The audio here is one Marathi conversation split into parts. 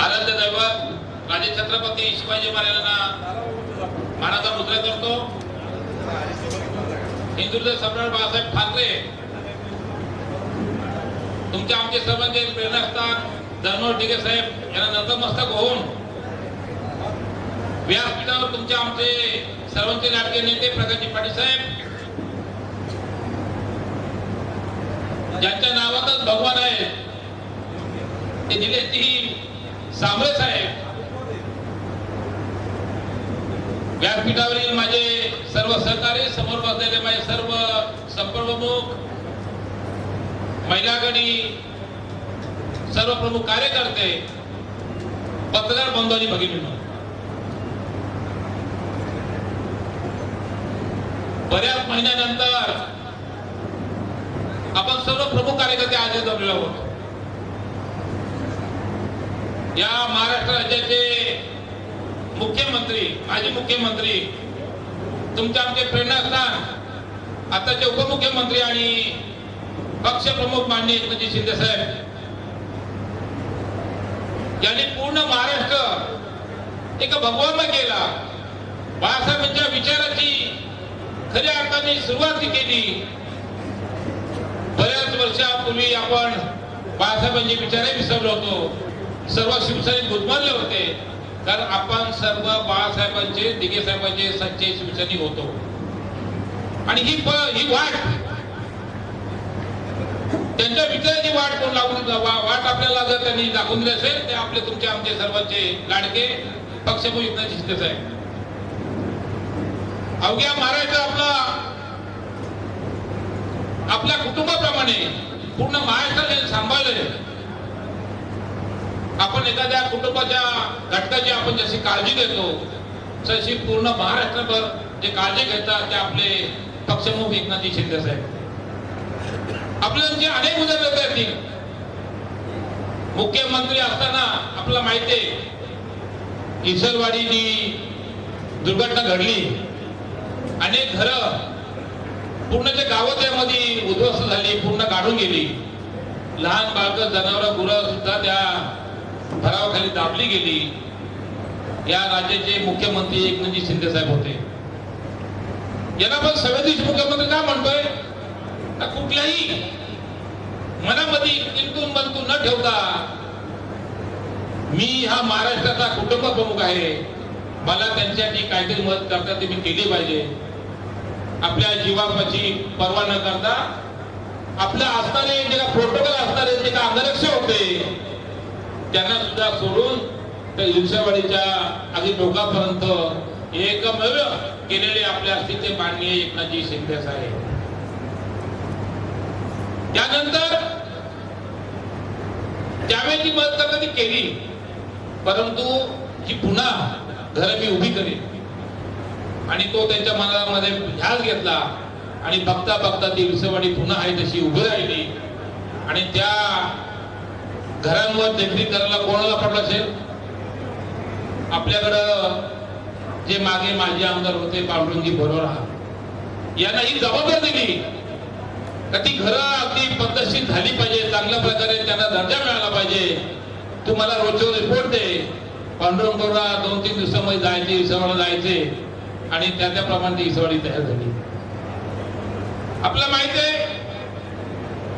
आराध्य दैवत राजे छत्रपती शिवाजी महाराजांना मानाचा मुद्रा करतो। हिंदुत्व सम्राट बाळासाहेब ठाकरे। तुमचे आमचे सर्वांचे प्रेरणास्थान धर्मवर डिगे साहेब यांना नतमस्तक होऊन व्यासपीठावर तुमचे आमचे सर्वांचे लाडके नेते प्रकाशजी पाटील साहेब ज्यांच्या नावातच भगवान आहे ते निलेशजी सांबळे साहेब व्यासपीठावरील माझे सर्व सहकारी समोर बसलेले माझे सर्व संप्रमुख महिला आघाडी सर्व प्रमुख कार्यकर्ते पत्रकार बंधूंनी भगिनी बऱ्याच महिन्यानंतर आपण सर्व प्रमुख कार्यकर्ते आज जमलेलो आहोत. या महाराष्ट्र राज्याचे मुख्यमंत्री माजी मुख्यमंत्री तुमचे आमचे प्रेरणास्थान आताचे उपमुख्यमंत्री आणि पक्षप्रमुख माननीय एकनाथजी शिंदे साहेब. यांनी पूर्ण महाराष्ट्र एक भगवान केला. बाळासाहेबांच्या विचाराची खऱ्या अर्थाने सुरुवात केली. बऱ्याच वर्षापूर्वी आपण बाळासाहेबांचे विचारही विसरलो होतो. सर्व शिवसैनिक गुदमरले होते. कारण आपण सर्व बाळासाहेबांचे दिगे साहेबांचे सच्चे शिवसैनिक होतो. आणि ही ही वाट त्यांच्या विचाराची वाट कोण लागून वाट आपल्याला जर त्यांनी दाखवून दिली असेल ते आपले तुमचे आमचे सर्वांचे लाडके पक्षप्रमुख एकनाथ आहे अवघ्या महाराष्ट्र आपला आपल्या कुटुंबाप्रमाणे पूर्ण महाराष्ट्राला सांभाळले आपण एखाद्या कुटुंबाच्या घटकाची आपण जशी काळजी घेतो तशी पूर्ण महाराष्ट्रभर जे काळजी घेतात ते आपले पक्षप्रमुख एकनाथजी शिंदे साहेब. आपल्याला जे अनेक उदाहरण येतील मुख्यमंत्री असताना आपल्याला माहिती आहे इसरवाडी जी दुर्घटना घडली. अनेक घर पूर्ण जे गावं त्यामध्ये उद्ध्वस्त झाली पूर्ण काढून गेली. लहान बाळक जनावर गुरं सुद्धा त्या भरावाखाली दाबली गेली या राज्याचे मुख्यमंत्री एकनाथजी शिंदे साहेब होते. यांना पण सव्वीस मुख्यमंत्री का म्हणतोय? कुठल्याही मनामध्ये किंतून बनतून न ठेवता मी हा महाराष्ट्राचा कुटुंब प्रमुख आहे. मला त्यांच्यासाठी काहीतरी मदत करता ते मी केली पाहिजे. आपल्या जीवाची पर्वा न करता आपल्या असणारे जे का प्रोटोकॉल असणारे जे का अंगरक्ष होते. त्यांना सुद्धा सोडून त्या दिवसावाडीच्या अगदी टोकापर्यंत एकमेव केलेले आपल्या अस्तित्व माननीय एकनाथजी शिंदे साहेब. त्यानंतर त्यावेळी मदत कधी केली परंतु ही पुन्हा घर मी उभी करेन. आणि तो त्यांच्या मनामध्ये ध्यास घेतला आणि बघता बघता ती विसवाडी पुन्हा आहे तशी उभी राहिली. आणि त्या घरांवर देखरेख करायला कोणाला पडलं असेल? आपल्याकडं जे मागे माजी आमदार होते पांडुरंगी बरोरा यांना ही जबाबदारी दिली. का ती घरं अगदी पद्धतशीर झाली पाहिजे चांगल्या प्रकारे त्यांना दर्जा मिळाला पाहिजे. तुम्हाला रोजचे रिपोर्ट दे. पांडुरंग बरोरा दोन तीन दिवसामध्ये जायचे इसवाडा जायचे. आणि त्या त्याप्रमाणे ती इसवाडी तयार झाली. आपल्याला माहिती आहे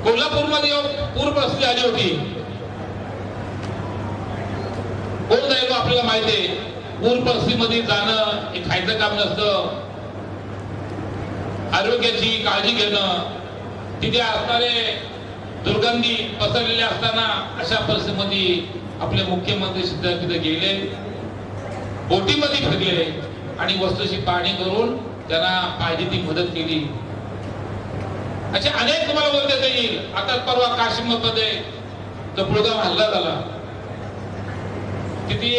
कोल्हापूरमध्ये पूर परिस्थिती आली होती. कोण जाईल आपल्याला माहिती आहे. पूर परिस्थितीमध्ये जाणं हे खायचं काम नसतं. आरोग्याची काळजी घेणं. तिथे असणारे दुर्गंधी पसरलेले असताना अशा परिस्थितीमध्ये आपले मुख्यमंत्री सुद्धा तिथे गेले. बोटीमध्ये फिरले आणि वस्तूची पाहणी करून त्यांना पाहिजे ती मदत केली. असे अनेक तुम्हाला बोलता येईल. आता परवा काश्मीरमध्ये तो पुळगाव हल्ला झाला. किती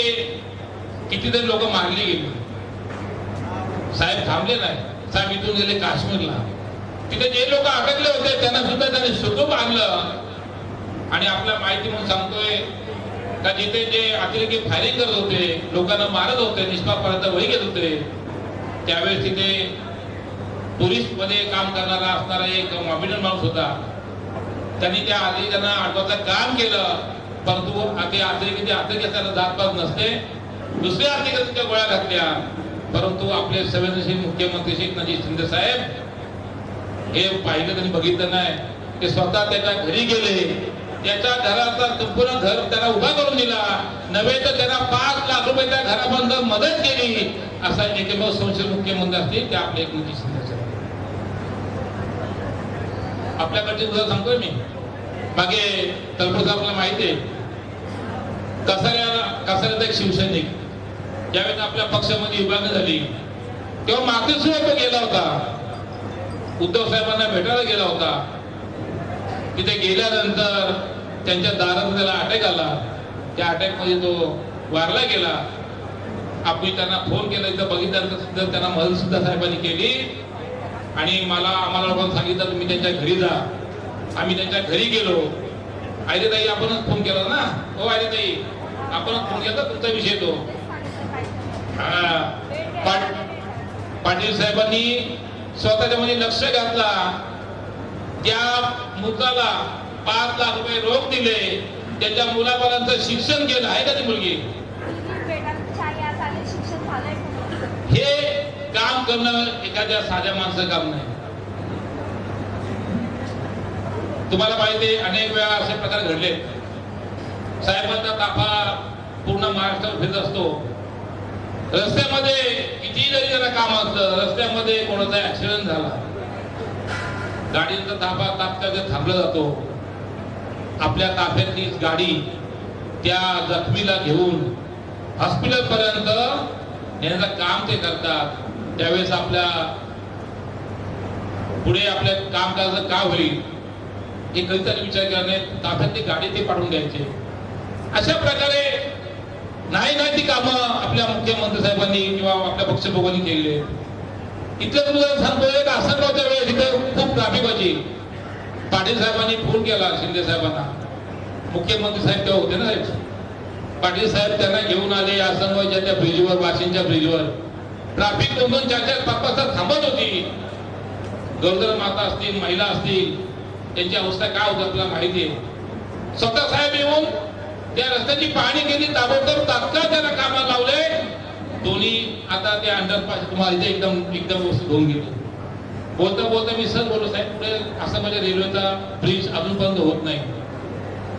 कितीतरी लोक मारली गेली. साहेब थांबले नाही. साहेब इथून गेले काश्मीरला. तिथे जे लोक अडकले होते त्यांना सुद्धा त्यांनी सुखरूप आणलं. आणि आपल्या माहिती म्हणून सांगतोय का जिथे जे अतिरेकी फायरिंग करत होते लोकांना मारत होते निष्पापर्यंत वही घेत होते त्यावेळेस तिथे टुरिस्टमध्ये काम करणारा असणारा एक अभिनव माणूस होता. त्यांनी त्या आधी त्यांना अडवायचं काम केलं. परंतु ते अतिरेकी अतिरेकी त्याला जातपात नसते. दुसऱ्या अतिरेकीच्या गोळ्या घातल्या. परंतु आपले संवेदनशील मुख्यमंत्री श्री नजीब शिंदे साहेब हे पाहिलं त्यांनी बघितलं नाही. ते स्वतः त्याच्या घरी गेले. त्याच्या घराचा संपूर्ण घर त्याला उभा करून दिला. नव्हे तर त्याला पाच लाख रुपये त्या घराबंद मदत केली. असा एकमेव संशय मुख्यमंत्री असतील ते आपले एकनाथजी शिंदे साहेब. आपल्याकडची तुझं सांगतोय मी. मागे तलपूर आपल्याला माहिती आहे. कसाऱ्याला कसाऱ्याचा एक शिवसैनिक. ज्यावेळेस आपल्या पक्षामध्ये विभागणी झाली तेव्हा मातोश्रीवर तो गेला होता. उद्धव साहेबांना भेटायला गेला होता. तिथे गेल्यानंतर त्यांच्या दारात त्याला अटॅक आला. त्या अटॅकमध्ये तो वारला गेला. आपण त्यांना फोन केला इथं बघितल्यानंतर सुद्धा त्यांना मदत सुद्धा साहेबांनी केली. आणि मला आम्हाला सांगितलं तुम्ही त्यांच्या घरी जा. आम्ही त्यांच्या घरी गेलो. आयले ताई आपणच फोन केला ना? हो आयले ताई. आपणच फोन केला तुमचा विषय तो. हा. पाटील साहेबांनी स्वतःच्या मध्ये लक्ष घातला. त्या मुलाला पाच लाख रुपये रोख दिले. त्याच्या मुलाबाळांचं शिक्षण केलं. आहे का ती मुलगी? हे काम करणं एखाद्या साध्या माणसं काम नाही. तुम्हाला माहिती अनेक वेळा असे प्रकार घडले. साहेबांचा ताफा पूर्ण महाराष्ट्रावर फिरत असतो. रस्त्यामध्ये किती जरी जरा काम असलं रस्त्यामध्ये कोणाचा ऍक्सिडेंट झाला गाडीचा ताफा तात्काळ थांबला जातो. आपल्या ताफ्यातली गाडी त्या जखमीला घेऊन हॉस्पिटल पर्यंत नेण्याचं काम ते करतात. त्यावेळेस आपल्या पुढे आपल्या काम करायचं का होईल? हे कविताने विचार केला नाही ताफ्यातली गाडी ते पाठवून द्यायचे. अशा प्रकारे नाही नाही ती कामं आपल्या मुख्यमंत्री साहेबांनी किंवा आपल्या पक्षप्रमुखांनी केले इथलं तुम्हाला सांगतोय का आसनगावच्या वेळेस इथं खूप ट्राफिक होती पाटील साहेबांनी फोन केला शिंदे साहेबांना. मुख्यमंत्री साहेब तेव्हा होते ना साहेब? पाटील साहेब त्यांना घेऊन आले आसनगावच्या त्या ब्रिजवर वाशिंच्या ब्रिजवर. ट्रॅफिक दोन दोन चार चार पाच पाच तास थांबत होती. गरोदर माता असतील महिला असतील त्यांची अवस्था काय होती आपल्याला माहिती आहे. स्वतः साहेब येऊन त्या रस्त्याची पाहणी केली ताबडतोब तात्काळ त्याला कामाला लावले. दोन्ही आता ते अंडरपास तुम्हाला इथे एकदम एकदम वस्तू होऊन गेली. बोलता बोलता मी सर बोललो साहेब पुढे असं म्हणजे रेल्वेचा ब्रिज बंद होत नाही.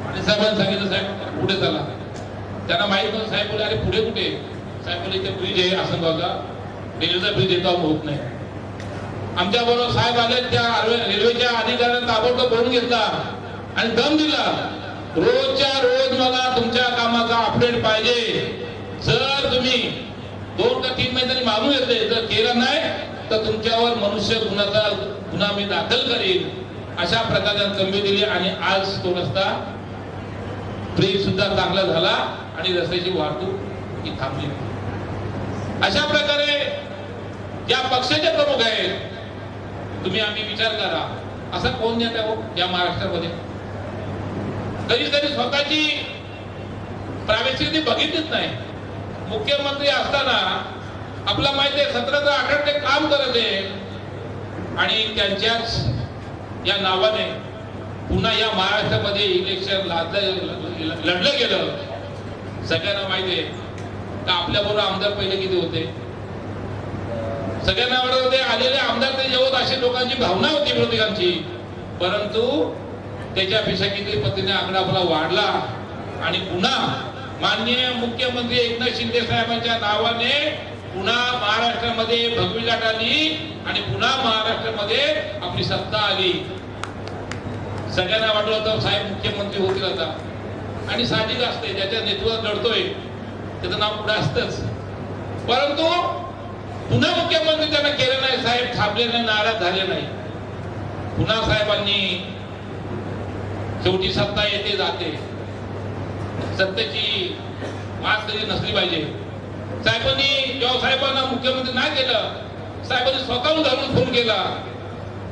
आणि साहेबांनी सांगितलं साहेब पुढे चला. त्यांना माहीत नव्हतं साहेब बोले अरे पुढे कुठे? साहेब बोले इथे ब्रिज आहे आसनगावचा रेल्वेचा ब्रिज येतो होत नाही. आमच्या बरोबर साहेब आले त्या रेल्वेच्या अधिकाऱ्याने ताबडतोब बोलून घेतला आणि दम दिला. रोजच्या रोज मला तुमच्या कामाचा अपडेट पाहिजे. जर तुम्ही दोन का तीन महिन्यांनी मागून येते जर केलं नाही तर तुमच्यावर मनुष्य गुन्ह्याचा गुन्हा मी दाखल करीन. अशा प्रकारे तंबी दिली आणि आज तो रस्ता ब्रेक सुद्धा चांगला झाला आणि रस्त्याची वाहतूक ही थांबली. अशा प्रकारे ज्या पक्षाचे प्रमुख आहेत तुम्ही आम्ही विचार करा. असा कोण नेता हो या महाराष्ट्रामध्ये? कधी कधी स्वतःची प्रावेशिक बघितलीच नाही. मुख्यमंत्री असताना आपला माहिती आहे सतरा ते काम करत आहे. आणि त्यांच्याच या नावाने पुन्हा या महाराष्ट्रामध्ये इलेक्शन लादलं लढलं गेलं. सगळ्यांना माहिती आहे. का आपल्याबरोबर आमदार पहिले किती होते? सगळ्यांना आवडत होते. आलेले आमदार ते जेवत अशी लोकांची भावना होती विरोधकांची परंतु त्याच्यापेक्षा किती पद्धतीने आकडा आपला वाढला. आणि पुन्हा माननीय मुख्यमंत्री एकनाथ शिंदे साहेबांच्या नावाने पुन्हा महाराष्ट्रामध्ये भगवी लाट आली आणि पुन्हा महाराष्ट्रामध्ये आपली सत्ता आली. सगळ्यांना वाटलं होतं साहेब मुख्यमंत्री होतील आता. आणि साहजिक असते ज्याच्या नेतृत्वात लढतोय त्याचं नाव पुढे असतच. परंतु पुन्हा मुख्यमंत्री त्यांना केलं नाही साहेब थांबले नाही नाराज झाले नाही. पुन्हा साहेबांनी शेवटी सत्ता येते जाते. सत्तेची मास कधी नसली पाहिजे. साहेबांनी जेव्हा साहेबांना मुख्यमंत्री नाही केलं साहेबांनी स्वतःहून धरून फोन केला.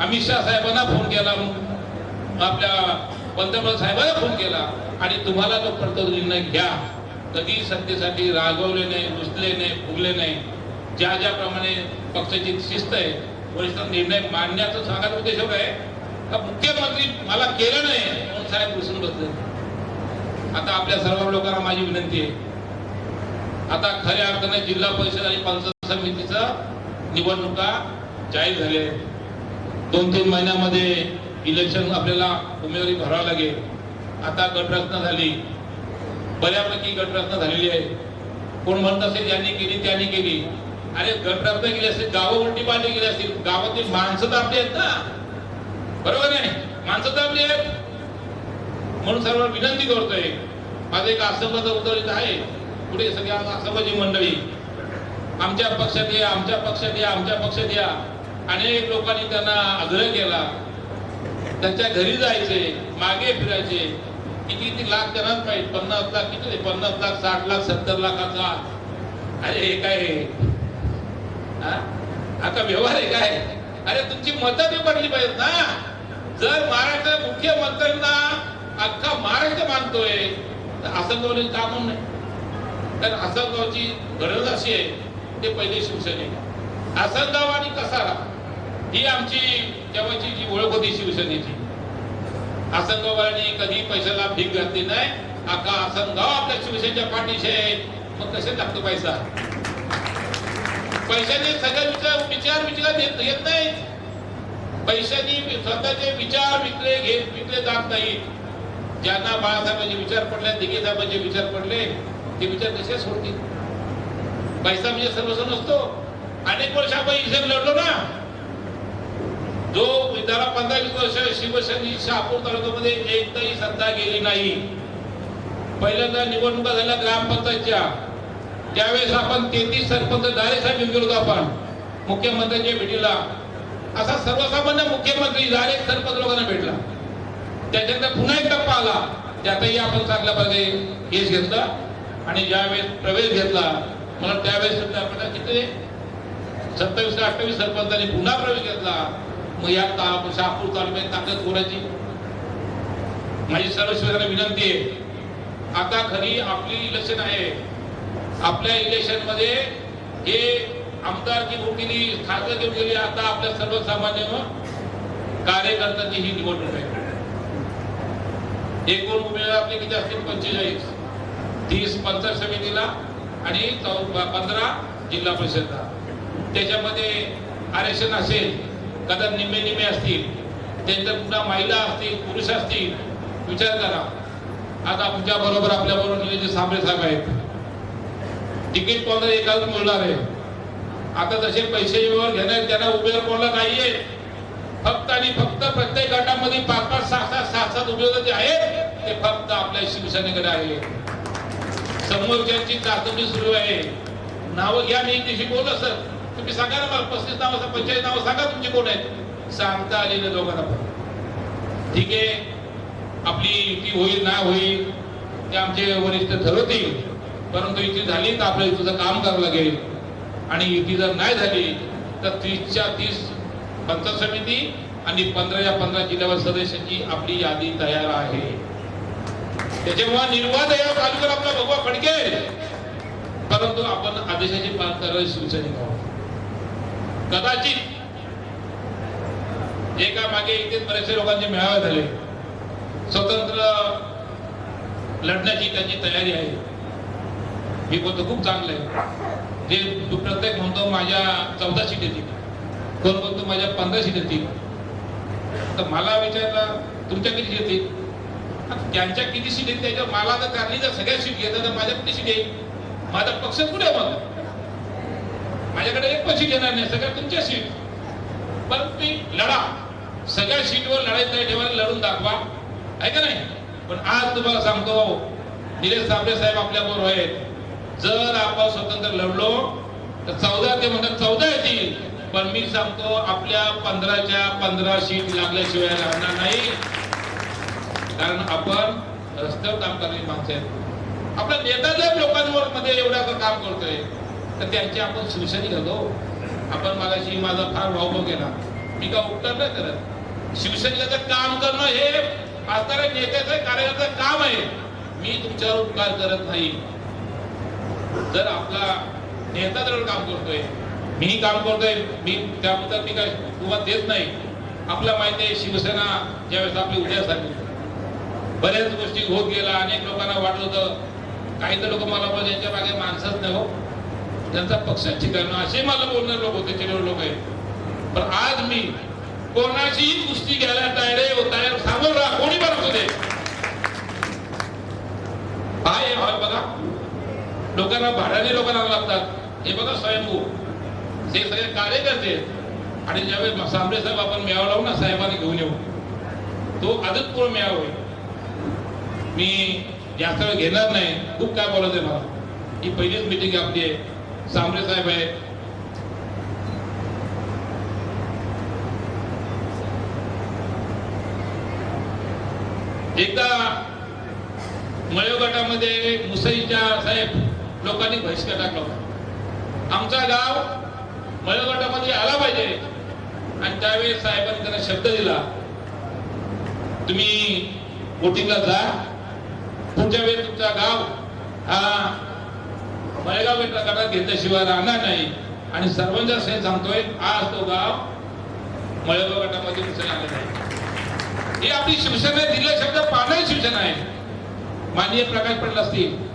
अमित शहा साहेबांना फोन केला. आपल्या पंतप्रधान साहेबांना फोन केला. आणि तुम्हाला तो पडतो निर्णय घ्या. कधी सत्तेसाठी रागवले नाही रुसले नाही फुगले नाही. ज्या ज्याप्रमाणे पक्षाची शिस्त आहे वरिष्ठ निर्णय मांडण्याचा सांगायचा उद्देश आहे. का मुख्यमंत्री मला केलं नाही म्हणून साहेब रुसून बसले. आता आपल्या सर्व लोकांना माझी विनंती आहे. आता खऱ्या अर्थाने जिल्हा परिषद आणि पंचायत समितीचं निवडणुका जाहीर झाल्या दोन तीन महिन्यामध्ये इलेक्शन आपल्याला उमेदवारी भरावं लागेल. आता गटरचना झाली. बऱ्यापैकी गटरचना झालेली आहे. कोण म्हणत असेल यांनी केली त्यांनी केली. अरे गटरचना गेले असेल गावं उलटी पालटी केली असतील गावातील माणसं तर आपली आहेत ना. बरोबर नाही? माणसं तर आपली आहेत. म्हणून सर्व विनंती करतोय. माझं एक आसंबाचं उतरित आहे. पुढे सगळ्या आसंबाची मंडळी आमच्या पक्षात या आमच्या पक्षात या आमच्या पक्षात या. अनेक लोकांनी त्यांना आग्रह केला. त्यांच्या घरी जायचे मागे फिरायचे. किती किती लाख त्यांनाच पाहिजे पन्नास लाख किती पन्नास लाख साठ लाख सत्तर लाखाचा. अरे हे काय आता व्यवहार आहे काय? अरे तुमची मतं बी पडली पाहिजेत ना. जर महाराष्ट्र मुख्यमंत्र्यांना अख्खा महाराष्ट्र मानतोय तर आसनगावने का म्हणून नाही? तर आसनगावची गरज अशी आहे ते पहिले शिवसेने आसनगाव आणि कसारा ही आमची तेव्हाची जी ओळख होती शिवसेनेची. आसनगावाने कधी पैशाला भीक घातली नाही. अख्खा आसनगाव आपल्या शिवसेनेच्या पाठीशी आहे. मग कसे लागतो पैसा? पैशाने सगळ्या विचार विचार विचार येत नाहीत. पैशाने स्वतःचे विचार विकले घेत विकले जात नाहीत. ज्यांना बाळासाहेबांचे विचार पडले दिघे साहेबांचे विचार पडले ते विचार कसे सोडतील? पैसा म्हणजे सर्वस्व नसतो. अनेक वर्ष आपण इथे लढलो ना. जो त्याला पंधरा वीस वर्ष शिवसेने शहापूर तालुक्यामध्ये एकदाही सत्ता गेली नाही. पहिल्यांदा निवडणुका झाल्या ग्रामपंचायतच्या. त्यावेळेस आपण तेहतीस सरपंच डायरेक्ट साहेब गेलो होतो आपण. मुख्यमंत्र्यांच्या भेटीला. असा सर्वसामान्य मुख्यमंत्री डायरेक्ट सरपंच लोकांना भेटला. त्याच्यानंतर पुन्हा एक टप्पा आला. त्यातही आपण चांगल्या प्रकारे केस घेतला आणि ज्यावेळेस प्रवेश घेतला मला त्यावेळेस आपण किती? सत्तावीस ते अठ्ठावीस सरपंचांनी पुन्हा प्रवेश घेतला. मग या ता- शहापूर तालुक्यात ताकद कोणाची? माझी सर्व विनंती आहे. आता खरी आपली इलेक्शन आहे. आपल्या इलेक्शनमध्ये हे आमदारकी घेऊन गेली खासदार घेऊन गेली आता आपल्या सर्वसामान्य कार्यकर्त्यांची ही निवडणूक आहे. एकूण उमेदवार आपले किती असतील? पंचेचाळीस. तीस पंचायत समितीला आणि चौ- पंधरा जिल्हा परिषदला. त्याच्यामध्ये आरक्षण असेल कदा निम्मे निम्मे असतील त्यानंतर पुन्हा महिला असतील पुरुष असतील विचार करा. आता आमच्या बरोबर आपल्या बरोबर निलेश सांबळे साहेब आहेत. तिकीट कोणाला एकाच मिळणार आहे? आता जसे पैसे व्यवहार घेणार त्यांना उभे कोणाला नाहीये. फक्त आणि फक्त प्रत्येक गटामध्ये पाच पाच सहा सहा सात सात उमेदवार जे आहेत ते फक्त आपल्या शिवसेनेकडे आहे समोरच्यांची चाचणी सुरू आहे. नावं घ्या मी तिशी बोल सर. तुम्ही सांगा ना मला पस्तीस नाव पंचेचाळीस नावं सांगा तुमची कोण आहेत. सांगता आलेलं नाही दोघांना पण. ठीक आहे. आपली युती होईल ना होईल ते आमचे वरिष्ठ ठरवतील. परंतु युती झाली तर आपल्या युतीचं काम करावं लागेल. आणि युती जर नाही झाली तर तीसच्या तीस पंचायत समिती आणि पंधराच्या पंधरा जिल्ह्यावर सदस्यांची आपली यादी तयार आहे. त्याच्यामुळे निर्वाद या तालुक्यात आपला भगवा फडकेल परंतु आपण आदेशाची पालन करायला शिवसैनिक आहोत. कदाचित एका मागे इथे बरेचसे लोकांचे मेळावे झाले. स्वतंत्र लढण्याची त्यांची तयारी आहे. मी बोलतो खूप चांगलं आहे. जे तू प्रत्येक म्हणतो माझ्या चौदा सीट येतील कोण बोलतो माझ्या पंधरा सीट येतील तर मला विचारला तुमच्या किती येतील त्यांच्या किती सीट येतील त्याच्यावर मला तर त्यांनी जर सगळ्या सीट घेतात तर माझ्या किती सीट येईल माझा पक्ष कुठे मग? माझ्याकडे एक पण सीट येणार नाही सगळ्या तुमच्या सीट. पण तुम्ही लढा. सगळ्या सीटवर लढायचं नाही ठेवायला लढून दाखवा. आहे का नाही? पण आज तुम्हाला सांगतो निलेश साबळे साहेब आपल्या बरोबर आहेत. जर आपण स्वतंत्र लढलो तर चौदा ते म्हणतात चौदा येतील पण मी सांगतो आपल्या पंधराच्या पंधरा सीट लागल्याशिवाय राहणार नाही. कारण आपण रस्त्यावर काम करणारी माणसं आहेत. आपला नेता जर लोकांवर मध्ये एवढा काम करतोय. तर त्यांची आपण शिवसेने घालो आपण मागाशी माझा फार भावभाव केला मी का उपकार नाही करत. शिवसैनिकाचं काम करणं हे असणाऱ्या नेत्याचं कार्यकर्त्याचं काम आहे. मी तुमच्यावर उपकार करत नाही. जर आपला नेता जर काम करतोय मीही काम करतोय मी त्याबद्दल मी काय किंवा देत नाही. आपल्या माहिती आहे शिवसेना ज्यावेळेस आपली उदयासाठी बऱ्याच गोष्टी होत गेला अनेक लोकांना वाटलं होतं. काही तर लोक मला पण यांच्या मागे माणसंच नाही हो. त्यांचा पक्षाची ठिकाण असे मला बोलणारे लोक होते चिरवळ लोक आहेत. पण आज मी कोणाचीही कुस्ती घ्यायला तयार आहे हो, तयार सामोर राहा कोणी पण ते दे. हॉल बघा. लोकांना भाड्याने लोकांना लागतात. हे बघा स्वयंभू. ते सगळे कार्यकर्ते आणि ज्यावेळेस सांबरे साहेब आपण मेळावा लावू ना साहेबांनी घेऊन येऊ. तो आदतपूर्व मेळावा होईल मी जास्त वेळ घेणार नाही. खूप काय बोलायचं आहे मला. ही पहिलीच मिटिंग आपली आहे. सांबरे साहेब आहे एकदा मळ्यो गटामध्ये मुसईच्या साहेब लोकांनी बहिष्कार टाकला होता. आमचा गाव मळगटामध्ये आला पाहिजे. आणि त्यावेळेस साहेबांनी त्यांना शब्द दिला तुम्ही वोटिंगला जा. पुढच्या वेळेस तुमचा गाव हा मळेगाव गटा- गटात घेतल्याशिवाय राहणार नाही. आणि सर्वांच्या सहित सांगतोय आज तो गाव मळेगाव गटामध्ये मुसई नाही. ही आपली शिवसेना दिलेला शब्द पाण्याची शिवसेना आहे. माननीय प्रकाश पडला असतील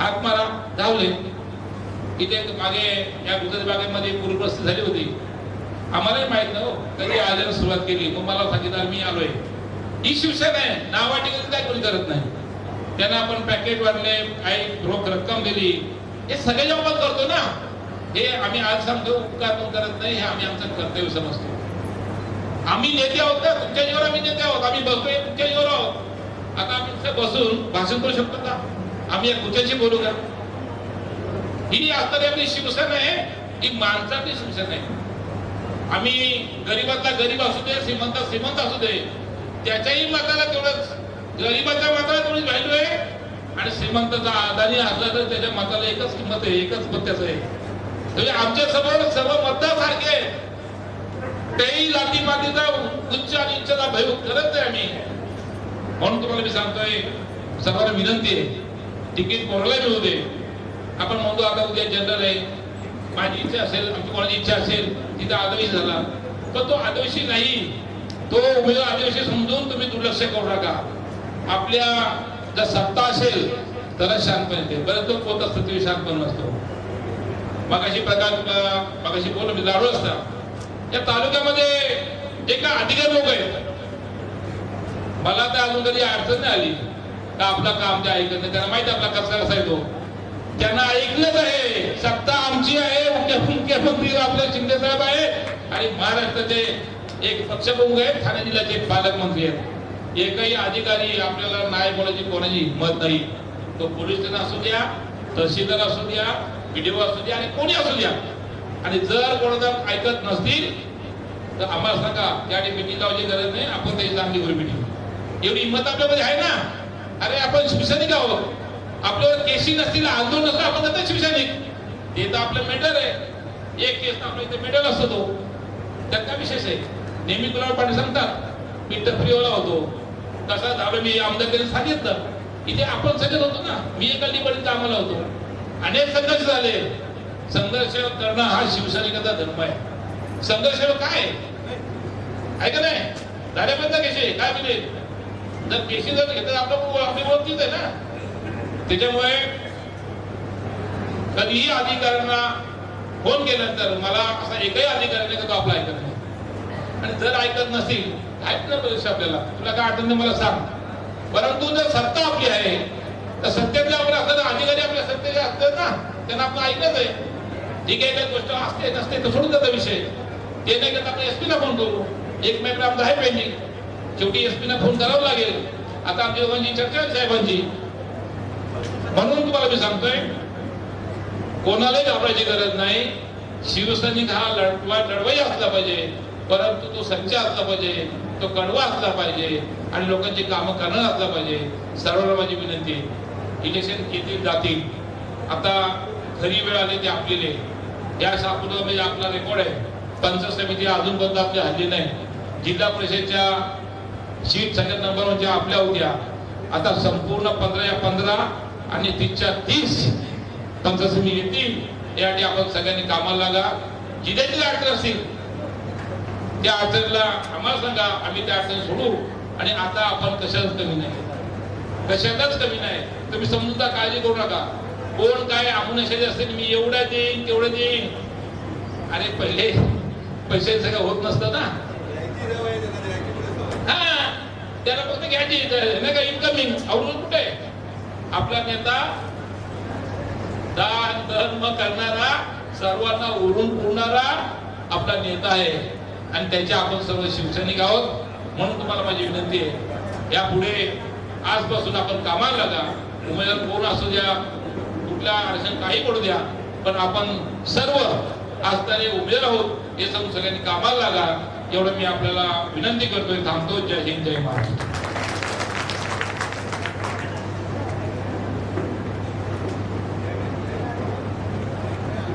हाक मारा धावले. इथे मागे या गुजरात बागेमध्ये पूरग्रस्त झाली होती. आम्हालाही माहीत नव्हतं हो, कधी आल्याला सुरुवात केली. मग मला सांगितलं मी आलोय. ही शिवसेना आहे. नावाटिकेचं काय कोणी करत नाही. त्यांना आपण पॅकेट वाढले काही रोख रक्कम दिली. हे सगळे जेव्हा करतो ना हे आम्ही आज सांगतो उपकार पण करत नाही हे आम्ही आमचं कर्तव्य समजतो. आम्ही नेते आहोत ना तुमच्या जीवर आम्ही नेते आहोत. आम्ही बसतोय तुमच्या जीवर आहोत. आता आम्ही बसून भाषण करू शकतो का? आम्ही या कुठ्याशी बोलू का? ही आता आपली शिवसेना आहे ही माणसाची शिवसेना आहे. आम्ही गरीबातला गरीब असू दे श्रीमंत श्रीमंत असू दे त्याच्याही मताला तेवढंच. गरीबाच्या मताला तेवढीच व्हॅल्यू आहे. आणि श्रीमंताचा आदानी असला तर त्याच्या मताला एकच किंमत आहे एकच पत्त्याच आहे. म्हणजे आमच्यासमोर सर्व मतदार सारखे तेही लाठी मातीचा उच्च आणि उच्चचा भय करत नाही आम्ही. म्हणून तुम्हाला मी सांगतोय सर्वांना विनंती आहे तिकीट कोणाला मिळू दे. आपण म्हणतो आता उद्या जनरल आहे. माझी इच्छा असेल आमची कोणाची इच्छा असेल तिथं आदवेश झाला. पण तो आदवेशी नाही. तो उमेदवार आदिवासी समजून तुम्ही दुर्लक्ष करू नका. आपल्या जर सत्ता असेल तरच शांतपणे येते बरं तो पोत असतो तो शांतपण नसतो मगाशी प्रकाश मगाशी बोल मी लाडू असता. या तालुक्यामध्ये जे काय अधिकारी लोक आहेत. मला तर अजून कधी अडचण नाही आली. का आपलं काम ते ऐकत नाही? त्यांना माहिती आपला कसा कसा येतो. त्यांना ऐकलंच आहे सत्ता आमची आहे मुख्यमंत्री आपले शिंदे साहेब आहे. आणि महाराष्ट्राचे एक पक्षप्रमुख आहेत ठाणे जिल्ह्याचे पालकमंत्री आहेत. एकही अधिकारी आपल्याला नाही बोलायची कोणाची हिंमत नाही. तो पोलीस स्टेशन असू द्या तहसीलदार असू द्या व्हिडिओ असू द्या आणि कोणी असू द्या. आणि जर कोणाचा ऐकत नसतील तर आम्हाला सांगा त्या मिटिंग लावायची गरज नाही आपण त्याची चांगली करू मिटिंग. एवढी हिंमत आपल्यामध्ये आहे ना? अरे आपण शिवसैनिक आहोत. आपल्यावर केसी नसतील आंदोलन नसतं आपण आता शिवसैनिक. ते तर आपलं मेडल आहे. एक केस आपल्या इथे मेडल असतो तो. त्यात काय विशेष आहे? नेहमी तुला पाटील सांगतात? मी तर फ्रीवाला होतो. कसा झालं मी आमदार सांगितलं. इथे आपण सगळेच होतो ना. मी एका लिबडीत कामाला होतो. अनेक संघर्ष झाले. संघर्ष करणं हा शिवसैनिकाचा धर्म आहे. संघर्ष काय? आहे? नाही. का नाही झाल्यापर्यंत केशे. काय म्हणजे जर पेशी जर घेतलं आपलं आपली ओळखीच आहे ना. त्याच्यामुळे कधीही अधिकाऱ्यांना फोन केल्यानंतर मला असा एकही अधिकारी नाही का तो आपला ऐकत नाही. आणि जर ऐकत नसतील ऐक ना आपल्याला. तुला काय अडचण मला सांग. परंतु जर सत्ता आपली आहे तर सत्तेतले आपल्या असतात अधिकारी आपल्या सत्तेचे असतात ना. त्यांना आपलं ऐकत आहे. ठीक आहे काही गोष्ट असते नसते तर सोडून जाता विषय. ते नाही करता आपण एस पीला फोन करू. एकमेकडे आमचं आहे पेंडिंग शेवटी एस एसपीला फोन करावं लागेल. आता आमच्या दोघांची चर्चा आहे साहेबांची. म्हणून तुम्हाला मी सांगतोय कोणालाही घाबरायची गरज नाही. शिवसैनिक हा लढवा लढवाई असला पाहिजे. परंतु तो संच असला पाहिजे तो कडवा असला पाहिजे आणि लोकांची कामं करणं असला पाहिजे. सर्वांना माझी विनंती इलेक्शन किती जातील? आता खरी वेळ आली ते आपली या सापुरा म्हणजे आपला रेकॉर्ड आहे. पंचायत समिती अजूनपर्यंत आपली हल्ली नाही. जिल्हा परिषदच्या सीट सगळ्या नंबर ज्या आपल्या होत्या आता संपूर्ण पंधरा या पंधरा आणि तीसच्या तीस पंचायत येतील. यासाठी आपण सगळ्यांनी कामाला लागा. जिथे तिला अडचण असतील त्या अडचणीला आम्हाला सांगा. आम्ही त्या अडचणी सोडू. आणि आता आपण कशाच कमी नाही. कशातच कमी नाही. तुम्ही समजूता काळजी करू नका. कोण काय आमुनशाचे असेल मी एवढ्या देईन तेवढं देईन. अरे पहिले पैसे सगळं होत नसतं ना. त्याला फक्त नाही का इनकमिंग आवडून कुठे? आपला नेता दान धर्म करणारा सर्वांना ओढून पुरणारा आपला नेता आहे. आणि त्याच्या आपण सर्व शिवसैनिक आहोत. म्हणून तुम्हाला माझी विनंती आहे. यापुढे आजपासून आपण कामाला लागा उमेदवार कोण असू द्या कुठल्या अडचण काही पडू द्या. पण आपण सर्व असणारे उमेदवार आहोत हे सर्व सगळ्यांनी कामाला लागा. एवढं मी आपल्याला विनंती करतोय. थांबतो. जय हिंद जय महाराष्ट्र.